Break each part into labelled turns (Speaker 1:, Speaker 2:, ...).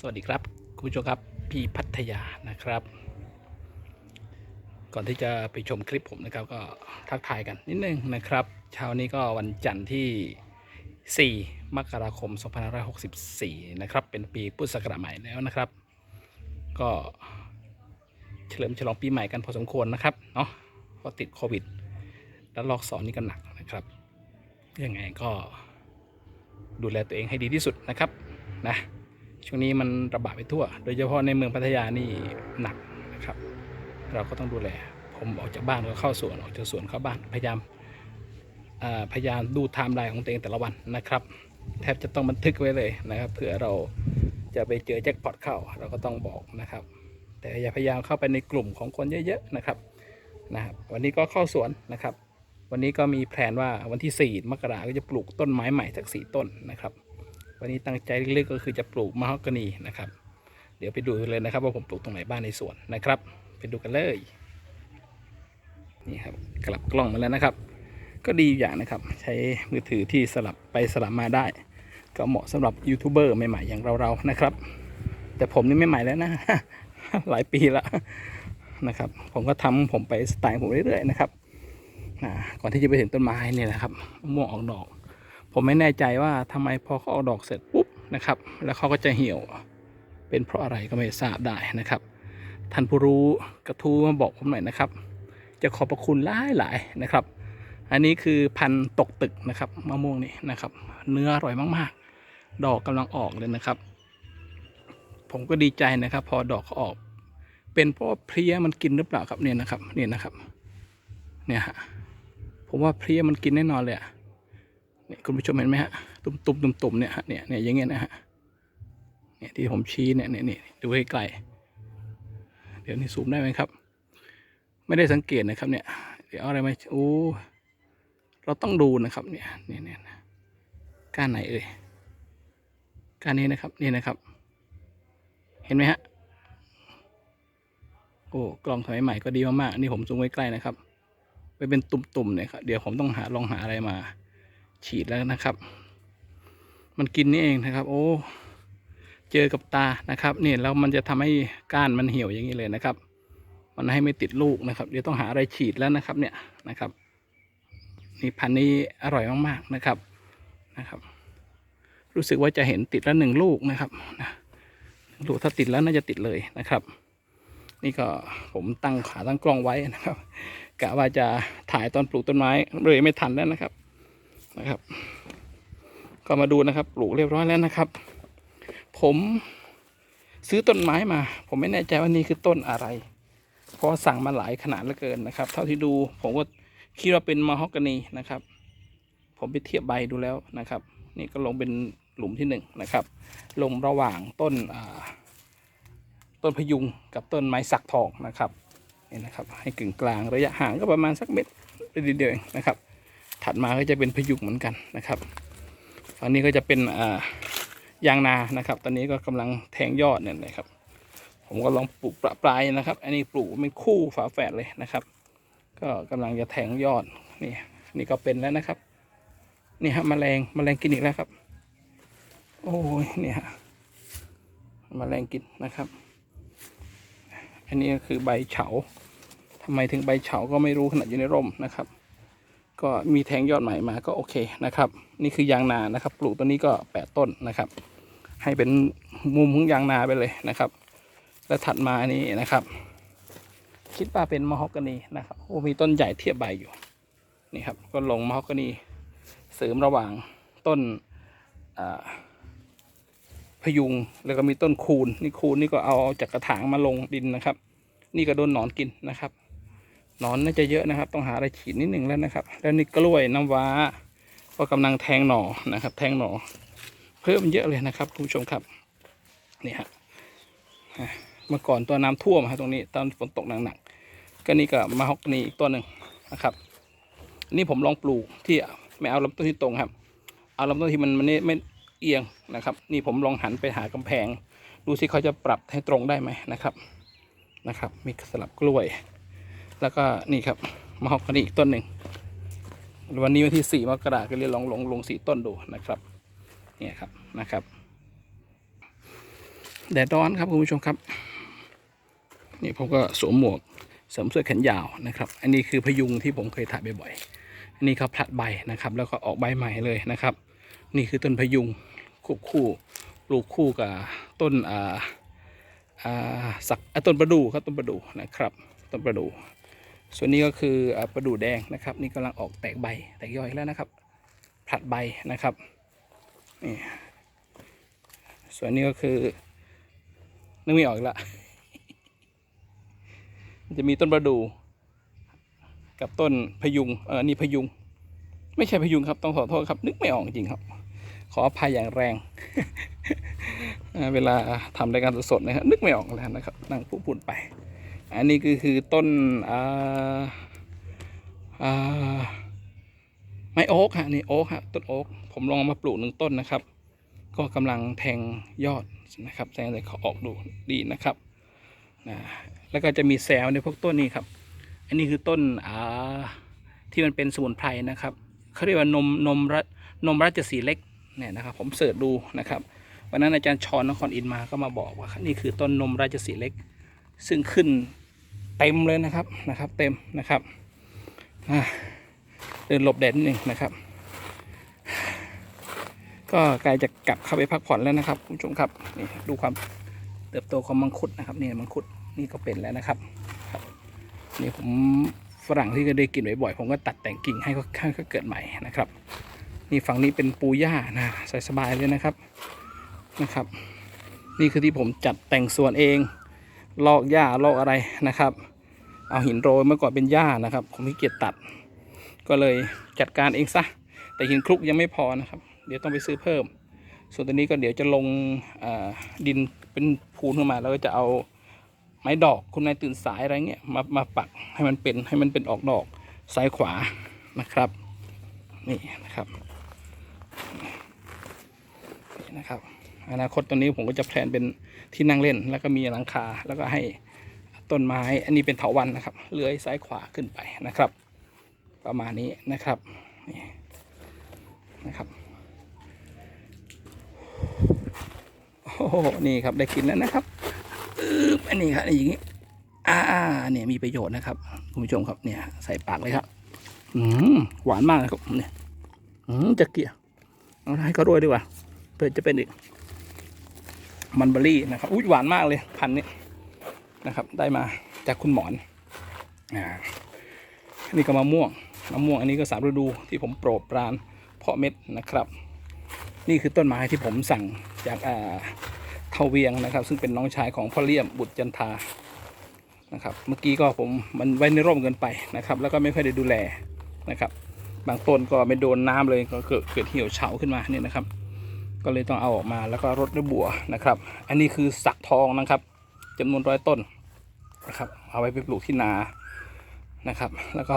Speaker 1: สวัสดีครับ คุณผู้ชมครับพี่พัทยานะครับ ก่อนที่จะไปชมคลิปผมนะครับ ก็ทักทายกันนิดนึงนะครับ เช้านี้ก็วันจันทร์ที่ 4 มกราคม 2564 นะครับ เป็นปีพุทธศักราชใหม่แล้วนะครับ ก็เฉลิมฉลองปีใหม่กันพอสมควรนะครับเนาะเพราะติดโควิด แล้วลอกสอนนี่ก็หนักนะครับ ยังไงก็ดูแลตัวเองให้ดีที่สุดนะครับนะ ช่วงนี้มันระบาดไปทั่ว โดยเฉพาะในเมืองพัทยานี่หนักนะครับ เราก็ต้องดูแล ผมออกจากบ้านก็เข้าสวนออกจากสวนเข้าบ้านพยายามพยายามดูไทม์ไลน์ของตัวเองแต่ละวันนะครับ แทบจะต้องบันทึกไว้เลยนะครับเผื่อเราจะไปเจอแจ็คพอตเข้า เราก็ต้องบอกนะครับ แต่อย่าพยายามเข้าไปในกลุ่มของคนเยอะๆนะครับนะครับ วันนี้ก็เข้าสวนนะครับ วันนี้ก็มีแผนว่าวันที่ 4 มกราก็จะปลูกต้นไม้ใหม่สักสี่ต้นนะครับ วันนี้ตั้งใจลึกๆก็คือจะปลูกมะฮอกกานีนะครับ เดี๋ยวไปดูเลยนะครับ ว่าผมปลูกตรงไหนบ้านในสวนนะครับ ไปดูกันเลยนี่ครับกลับกล้องมาแล้วนะครับ ก็ดีอย่างนะครับ ใช้มือถือที่สลับไปสลับมาได้ ก็เหมาะสำหรับยูทูบเบอร์ใหม่ๆอย่างเราๆนะครับ แต่ผมนี่ไม่ใหม่แล้วนะหลายปีแล้วนะครับ ผมก็ทำผมไปสไตล์ผมเรื่อยๆนะครับก่อนที่จะไปถึงต้นไม้เนี่ยนะครับม่วงออกดอก ผมไม่แน่ใจว่าทำไมพอเขาออกดอกเสร็จปุ๊บนะครับ แล้วเขาก็จะเหี่ยว เป็นเพราะอะไรก็ไม่ทราบได้นะครับ ท่านผู้รู้กระทู้มาบอกผมหน่อยนะครับ จะขอบพระคุณหลายหลายๆนะครับ อันนี้คือพันธุ์ตกตึกนะครับมะม่วงนี่นะครับ เนื้ออร่อยมากๆ ดอกกำลังออกเลยนะครับ ผมก็ดีใจนะครับ พอดอกเขาออก เป็นเพราะเพลี้ยมันกินหรือเปล่าครับเนี่ยนะครับเนี่ยนะครับ เนี่ยฮะผมว่าเพลี้ยมันกินแน่นอนเลยอะ เนี่ยคุณผู้ชมเห็นไหมฮะตุ่มตุ่มตุ่มตุ่มเนี่ยฮะเนี่ยเนี่ยอย่างเงี้ยนะฮะเนี่ยที่ผมชี้เนี่ยเนี่ยเนี่ยดูให้ไกลเดี๋ยวนี้ซูมได้ไหมครับ ไม่ได้สังเกตนะครับเนี่ยเดี๋ยวอาอะไรมาโอ้เราต้องดูนะครับเนี่ยเนี่ยเนี่ยก้านไหนเอ่ยก้านนี้นะครับนี่นะครับ เห็นไหมฮะโอ้กล้องสมัยใหม่ก็ดีมากๆนี่ผมซูมไว้ใกล้นะครับไปเป็นตุ่มๆเนี่ยครับเดี๋ยวผมต้องหาลองหาอะไรมา ฉีดแล้วนะครับ มันกินนี่เองนะครับ โอ้ เจอกับตานะครับเนี่ยแล้วมันจะทำให้ก้านมันเหี่ยวอย่างนี้เลยนะครับ มันให้ไม่ติดลูกนะครับ เดี๋ยวต้องหาอะไรฉีดแล้วนะครับ เนี่ยนะครับนี่พันธุ์นี้อร่อยมากๆนะครับนะครับ รู้สึกว่าจะเห็นติดแล้วหนึ่งลูกนะครับนะลูกถ้าติดแล้วน่าจะติดเลยนะครับ นี่ก็ผมตั้งขาตั้งกล้องไว้นะครับกะว่าจะถ่ายตอนปลูกต้นไม้เลยไม่ทันแล้วนะครับ นะครับ ก็มาดูนะครับ ปลูกเรียบร้อยแล้วนะครับ ผมซื้อต้นไม้มา ผมไม่แน่ใจว่านี่คือต้นอะไร เพราะสั่งมาหลายขนาดเหลือเกินนะครับ เท่าที่ดูผมก็คิดว่าเป็นมะฮอกกานีนะครับ ผมไปเทียบใบดูแล้วนะครับ นี่ก็ลงเป็นหลุมที่หนึ่งนะครับ ลงระหว่างต้นต้นพยุงกับต้นไม้สักทองนะครับนี่นะครับ ให้กึ่งกลางระยะห่างก็ประมาณสักเม็ดเดียวเองนะครับ ถัดมาก็จะเป็นพยุงเหมือนกันนะครับฝั่งนี้ก็จะเป็นอ่ายางนานะครับ ตอนนี้ก็กำลังแทงยอดเนี่ยนะครับ ผมก็ลองปลูกประปรายนะครับ อันนี้ปลูกเป็นคู่ฝาแฝดเลยนะครับ ก็กำลังจะแทงยอดนี่นี่ก็เป็นแล้วนะครับ นี่ฮะแมลงแมลงกินอีกแล้วครับ โอ้ยนี่ฮะแมลงกินนะครับ อันนี้ก็คือใบเฉาทำไมถึงใบเฉาก็ไม่รู้ขนาดอยู่ในร่มนะครับ ก็มีแทงยอดใหม่มาก็โอเคนะครับ นี่คือยางนานะครับ ปลูกตัวนี้ก็แปดต้นนะครับ ให้เป็นมุมของยางนาไปเลยนะครับ แล้วถัดมาอันนี้นะครับ คิดว่าเป็นมะฮอกกานีนะครับโอ้มีต้นใหญ่เทียบใบอยู่นี่ครับก็ลงมะฮอกกานีเสริมระหว่างต้นพยุงแล้วก็มีต้นคูนนี่คูนนี่ก็เอาจากกระถางมาลงดินนะครับ นี่ก็โดนหนอนกินนะครับ นอนน่าจะเยอะนะครับ ต้องหาอะไรฉีดนิดหนึ่งแล้วนะครับ แล้วนี่กล้วยน้ำว้า ก็กำลังแทงหน่อนะครับ แทงหน่อ เพิ่มเยอะเลยนะครับคุณผู้ชมครับนี่ฮะเมื่อก่อนตัวน้ำท่วมฮะตรงนี้ตอนฝนตกหนักๆก็นี่ก็มาฮอกกานีอีกตัวหนึ่งนะครับ นี่ผมลองปลูกที่ไม่เอาลำต้นที่ตรงครับ เอาลำต้นที่มันมันไม่เอียงนะครับ นี่ผมลองหันไปหากำแพง ดูสิเขาจะปรับให้ตรงได้ไหมนะครับนะครับ มีสลับกล้วย แล้วก็นี่ครับมะฮอกกานีอีกต้นหนึ่งวันนี้วันที่สี่มกราก็เลยลองลงลงสีต้นดูนะครับเนี่ยครับนะครับแดดร้อนครับคุณผู้ชมครับนี่ผมก็สวมหมวกสริมเสื้อแขนยาวนะครับ อันนี้คือพยุงที่ผมเคยถ่ายบ่อยๆอันนี้เขาผลัดใบนะครับ แล้วก็ออกใบใหม่เลยนะครับ นี่คือต้นพยุงคู่คู่ปลูกคู่กับต้นอ่าอ่าสักต้นประดู่ครับต้นประดู่นะครับ ต้นประดู่ ส่วนนี้ก็คือประดู่แดงนะครับ นี่กำลังออกแตกใบแตกยอดแล้วนะครับผลัดใบนะครับนี่ส่วนนี้ก็คือนึกไม่ออกละจะมีต้นประดู่กับต้นพยุงเออนี่พยุง ไม่ใช่พยุงครับ ต้องขอโทษครับ นึกไม่ออกจริงครับ ขออภัยอย่างแรง เวลาทำรายการสดๆนะครับนึกไม่ออกแล้วนะครับนั่งพูดพูดไป อันนี้คือคือต้นอ่าอ่าไม้โอ๊กฮะนี่โอ๊กฮะต้นโอ๊กผมลองมาปลูกหนึ่งต้นนะครับ ก็กำลังแทงยอดนะครับแทงเลยเขาออกดูดีนะครับนะแล้วก็จะมีแซลในพวกต้นนี้ครับ อันนี้คือต้นอ่าที่มันเป็นสมุนไพรนะครับเขาเรียกว่านมนมรัตนมราชสีเล็กเนี่ยนะครับ ผมเสิร์ชดูนะครับวันนั้นอาจารย์ชอนนครอินมาก็มาบอกว่า นี่คือต้นนมราชสีเล็ก ซึ่งขึ้น เต็มเลยนะครับนะครับ เต็มนะครับเดินหลบแดดนิดนึงนะครับ ก็ใกล้จะกลับเข้าไปพักผ่อนแล้วนะครับคุณผู้ชมครับนี่ดูความเติบโตของมังคุดนะครับนี่มังคุดนี่ก็เป็นแล้วนะครับครับนี่ผมฝรั่งที่ก็ได้กินบ่อยๆผมก็ตัดแต่งกิ่งให้เขาให้เขาเกิดใหม่นะครับ นี่ฝั่งนี้เป็นปูหญ้านะใส่สบายเลยนะครับนะครับ นี่คือที่ผมจัดแต่งสวนเองลอกหญ้าลอกอะไรนะครับ เอาหินโรยเมื่อก่อนเป็นหญ้านะครับ ผมขี้เกียจตัด ก็เลยจัดการเองซะ แต่หินคลุกยังไม่พอนะครับ เดี๋ยวต้องไปซื้อเพิ่ม ส่วนตัวนี้ก็เดี๋ยวจะลงดินเป็นพูนขึ้นมา แล้วก็จะเอาไม้ดอกคุณนายตื่นสายอะไรเงี้ยมามาปักให้มันเป็นให้มันเป็นออกดอกซ้ายขวานะครับนี่นะครับนี่นะครับ อนาคตตัวนี้ผมก็จะแพลนเป็นที่นั่งเล่น แล้วก็มีหลังคาแล้วก็ให้ ต้นไม้ อันนี้เป็นเถาวันนะครับ เลื้อยซ้ายขวาขึ้นไปนะครับ ประมาณนี้นะครับนี่นะครับโอ้โหนี่ครับได้กินแล้วนะครับอึ๊บอันนี้ครับอย่างนี้อ่าเนี่ยมีประโยชน์นะครับคุณผู้ชมครับเนี่ยใส่ปากเลยครับอืมหวานมากนะครับเนี่ยอืมจะเกี่ยเอาให้เขาด้วยดีกว่าเพื่อจะเป็นอีกมันเบอรี่นะครับอุ้ยหวานมากเลยพันนี้ นะครับ ได้มาจากคุณหมอนอ่านนี้ก็มะม่วงมะม่วงอันนี้ก็สามฤดูที่ผมโปรดปรานเพาะเม็ดนะครับ นี่คือต้นไม้ที่ผมสั่งจากอ่าเทาเวียงนะครับ ซึ่งเป็นน้องชายของพ่อเลี่ยมบุตรจันทานะครับ เมื่อกี้ก็ผมมันไว้ในร่มเกินไปนะครับ แล้วก็ไม่ค่อยได้ดูแลนะครับ บางต้นก็ไม่โดนน้ำเลยก็เกิดเกิดเหี่ยวเฉาขึ้นมาเนี่ยนะครับ ก็เลยต้องเอาออกมาแล้วก็รดด้วยบัวนะครับ อันนี้คือสักทองนะครับ จำนวนร้อยต้นนะครับ เอาไว้ไปปลูกที่นานะครับ แล้วก็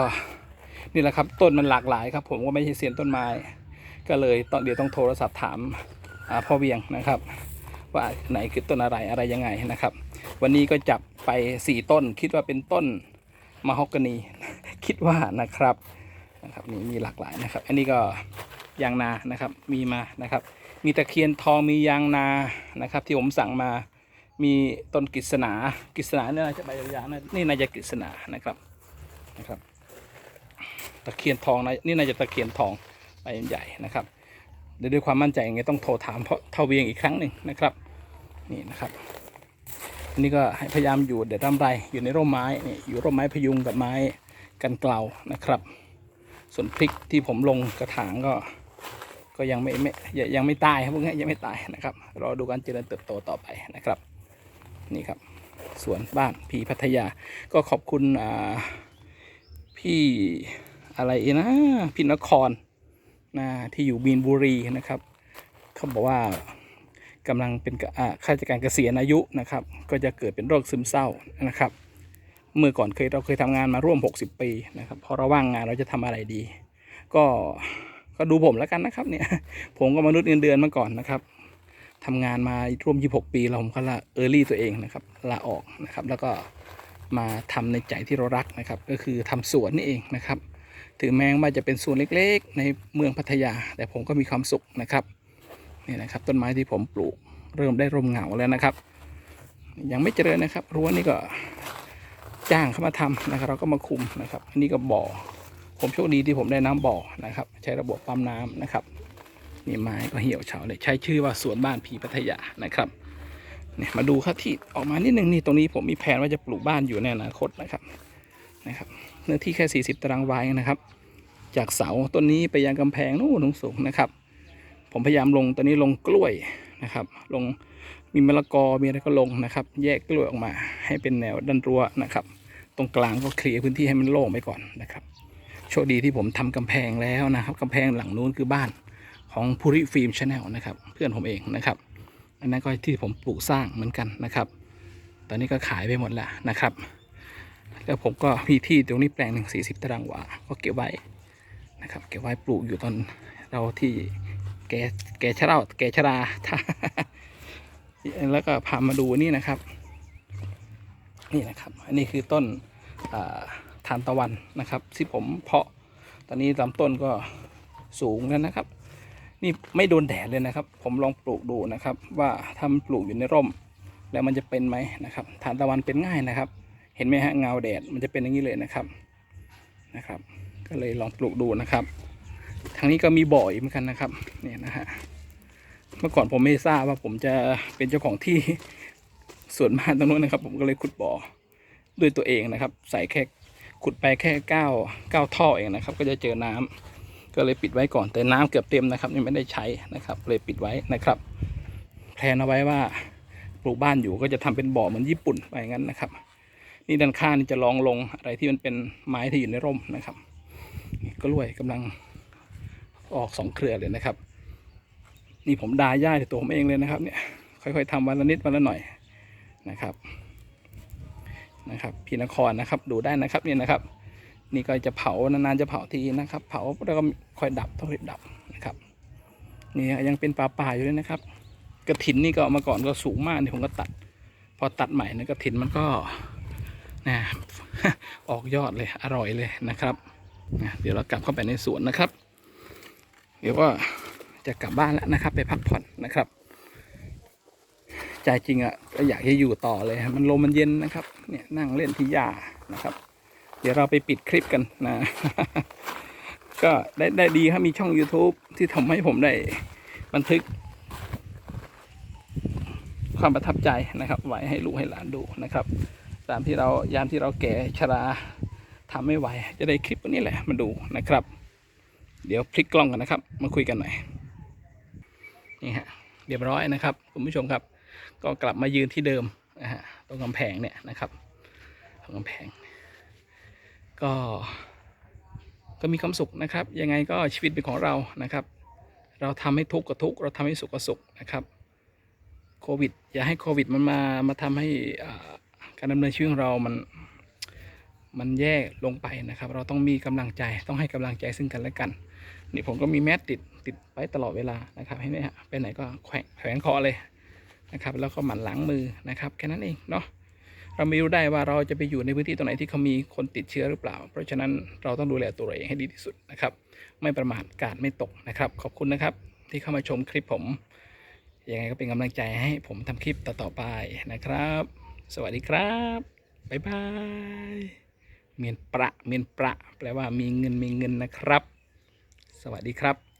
Speaker 1: นี่แหละครับต้นมันหลากหลายครับ ผมก็ไม่ใช่เซียนต้นไม้ ก็เลยต้องเดี๋ยวต้องโทรศัพท์ถามพ่อเวียงนะครับ ว่าไหนคือต้นอะไรอะไรยังไงนะครับ วันนี้ก็จับไปสี่ต้น คิดว่าเป็นต้นมะฮอกกานี คิดว่านะครับนะครับนี่มีหลากหลายนะครับ อันนี้ก็ยางนานะครับมีมานะครับ มีตะเคียนทองมียางนานะครับ ที่ผมสั่งมา มีต้นกฤษณากฤษณาเนี่ยน่าจะใบยาวๆนะนี่น่าจะกฤษณานะครับนะครับ ตะเคียนทองนะนี่น่าจะตะเคียนทองใบใหญ่นะครับด,ด้วยความมั่นใจยังไงต้องโทรถามเพราะเทาเวียงอีกครั้งหนึ่งนะครับนี่นะครับอันนี้ก็ให้พยายามอยู่เดี๋ยวร่ำไรอยู่ในร่มไม้นี่อยู่ร่มไม้พยุงกับไม้กันเกลานะครับ ส่วนพริกที่ผมลงกระถางก็ก็ยังไม่ไม่ยังยังไม่ตายครับพวกนี้ยังไม่ตายนะครับรอดูการเจริญเติบโตต่อไปนะครับ นี่ครับสวนบ้านพีพัทยา ก็ขอบคุณพี่อะไรนะพี่นครนะที่อยู่บีนบุรีนะครับ เขาบอกว่ากำลังเป็นค่าข้าราชการเกษียณอายุนะครับ ก็จะเกิดเป็นโรคซึมเศร้านะครับ เมื่อก่อนเคยเราเคยทำงานมาร่วม 60 ปีนะครับ พอเราว่างงานเราจะทำอะไรดี ก็ก็ดูผมแล้วกันนะครับเนี่ย ผมก็มนุษย์เงินเดือนมาก่อนนะครับ ทำงานมาร่วม 26 ปีเราผมก็ละเออร์ลี่ตัวเองนะครับลาออกนะครับ แล้วก็มาทำในใจที่เรารักนะครับ ก็คือทำสวนนี่เองนะครับ ถึงแม้ว่าจะเป็นสวนเล็กๆ ในเมืองพัทยา แต่ผมก็มีความสุขนะครับนี่นะครับ ต้นไม้ที่ผมปลูกเริ่มได้ร่มเงาแล้วนะครับ ยังไม่เจริญนะครับรั้วนี่ก็จ้างเข้ามาทำนะครับ เราก็มาคุมนะครับ อันนี้ก็บ่อ ผมโชคดีที่ผมได้น้ำบ่อนะครับ ใช้ระบบปั๊มน้ำนะครับ นี่ไม้ก็เหี่ยวเฉาเลยใช้ชื่อว่าสวนบ้านผีพัทยานะครับเนี่ยมาดูครับที่ออกมานิดนึงนี่ตรงนี้ผมมีแผนว่าจะปลูกบ้านอยู่ในอนาคตนะครับนะครับเนื้อที่แค่ 40 ตารางวาเองนะครับ จากเสาต้นนี้ไปยังกำแพงนู่นสูงนะครับ ผมพยายามลงตอนนี้ลงกล้วยนะครับ ลงมีมะละกอมีอะไรก็ลงนะครับ แยกกล้วยออกมาให้เป็นแนวด้านรั้วนะครับ ตรงกลางก็เคลียร์พื้นที่ให้มันโล่งไปก่อนนะครับโชคดีที่ผมทำกำแพงแล้วนะครับกำแพงหลังนู้นคือบ้าน ของภูริฟิล์มชาแนลนะครับ เพื่อนผมเองนะครับ อันนั้นก็ที่ผมปลูกสร้างเหมือนกันนะครับ ตอนนี้ก็ขายไปหมดแล้วนะครับ แล้วผมก็มีที่ตรงนี้แปลงหนึ่งสี่สิบตารางวาก็เก็บไว้นะครับ เก็บไว้ปลูกอยู่ตอนเราที่แกแกชราแกชราแล้วก็พามาดูนี่นะครับ นี่นะครับ อันนี้คือต้นทานตะวันนะครับ ที่ผมเพาะตอนนี้ลำต้นก็สูงแล้วนะครับ นี่ไม่โดนแดดเลยนะครับ ผมลองปลูกดูนะครับ ว่าถ้ามันปลูกอยู่ในร่ม แล้วมันจะเป็นไหมนะครับทานตะวันเป็นง่ายนะครับ เห็นไหมฮะเงาแดดมันจะเป็นอย่างนี้เลยนะครับนะครับ ก็เลยลองปลูกดูนะครับทางนี้ก็มีบ่ออีกเหมือนกันนะครับเนี่ยนะฮะเมื่อก่อนผมไม่ทราบว่าผมจะเป็นเจ้าของที่สวนบ้านตรงนู้นนะครับ ผมก็เลยขุดบ่อด้วยตัวเองนะครับ ใส่แค่ขุดไปแค่เก้าเก้าท่อเองนะครับ ก็จะเจอน้ำ ก็เลยปิดไว้ก่อนแต่น้ำเกือบเต็มนะครับยังไม่ได้ใช้นะครับ เลยปิดไว้นะครับแพลนเอาไว้ว่าปลูกบ้านอยู่ก็จะทำเป็นบ่อเหมือนญี่ปุ่นไปงั้นนะครับ นี่ด้านข้างนี่จะลองลงอะไรที่มันเป็นไม้ที่อยู่ในร่มนะครับนี่กล้วยกำลังออกสองเครือเลยนะครับ นี่ผมดาหญ้าในตัวผมเองเลยนะครับ เนี่ยค่อยๆทำวันละนิดวันละหน่อยนะครับนะครับ พี่นครนะครับ ดูได้นะครับนี่นะครับ นี่ก็จะเผานานๆจะเผาทีนะครับ เผาแล้วก็ค่อยดับต้องรีบดับนะครับนี่ยังเป็นป่าป่าอยู่เลยนะครับ กระถินนี่ก็เอามาก่อนก็สูงมากนี่ผมก็ตัด พอตัดใหม่นะกระถินมันก็นะออกยอดเลยอร่อยเลยนะครับนะเดี๋ยวเรากลับเข้าไปในสวนนะครับ เดี๋ยวก็จะกลับบ้านแล้วนะครับ ไปพักผ่อนนะครับใจจริงอะ่ะก็อยากจะอยู่ต่อเลยมันลมมันเย็นนะครับ เนี่ยนั่งเล่นที่หญ้านะครับ เดี๋ยวเราไปปิดคลิปกันนะ ก็ได้ได้ดีครับ มีช่อง YouTube ที่ทำให้ผมได้บันทึก ความประทับใจนะครับ ไว้ให้ลูกให้หลานดูนะครับ ตามที่เรายามที่เราแก่ชราทำไม่ไหว จะได้คลิปนี้แหละมาดูนะครับ เดี๋ยวพลิกกล้องกันนะครับ มาคุยกันหน่อยนี่ฮะเรียบร้อยนะครับคุณผู้ชมครับ ก็กลับมายืนที่เดิมนะฮะตรงกำแพงเนี่ยนะครับตรงกำแพง ก็ก็มีความสุขนะครับ ยังไงก็ชีวิตเป็นของเรานะครับ เราทำให้ทุกข์ก็ทุกข์เราทำให้สุขก็สุขนะครับโควิด อย่าให้โควิดมันมามาทำให้การดำเนินชีวิตของเรามันมันแย่ลงไปนะครับ เราต้องมีกำลังใจต้องให้กำลังใจซึ่งกันและกัน นี่ผมก็มีแมสติดติดไว้ตลอดเวลานะครับเห็นไหมฮะไปไหนก็แขวนแขวนคอเลยนะครับ แล้วก็หมั่นล้างมือนะครับ แค่นั้นเองเนาะ เราไม่รู้ได้ว่าเราจะไปอยู่ในพื้นที่ตรงไหนที่เขามีคนติดเชื้อหรือเปล่า เพราะฉะนั้นเราต้องดูแลตัวเราเองให้ดีที่สุดนะครับ ไม่ประมาทกาดไม่ตกนะครับ ขอบคุณนะครับที่เข้ามาชมคลิปผมยังไงก็เป็นกำลังใจให้ผมทำคลิปต่อๆไปนะครับ สวัสดีครับบ๊ายบายเมียนประเมียนประ แปลว่ามีเงินมีเงินนะครับ สวัสดีครับ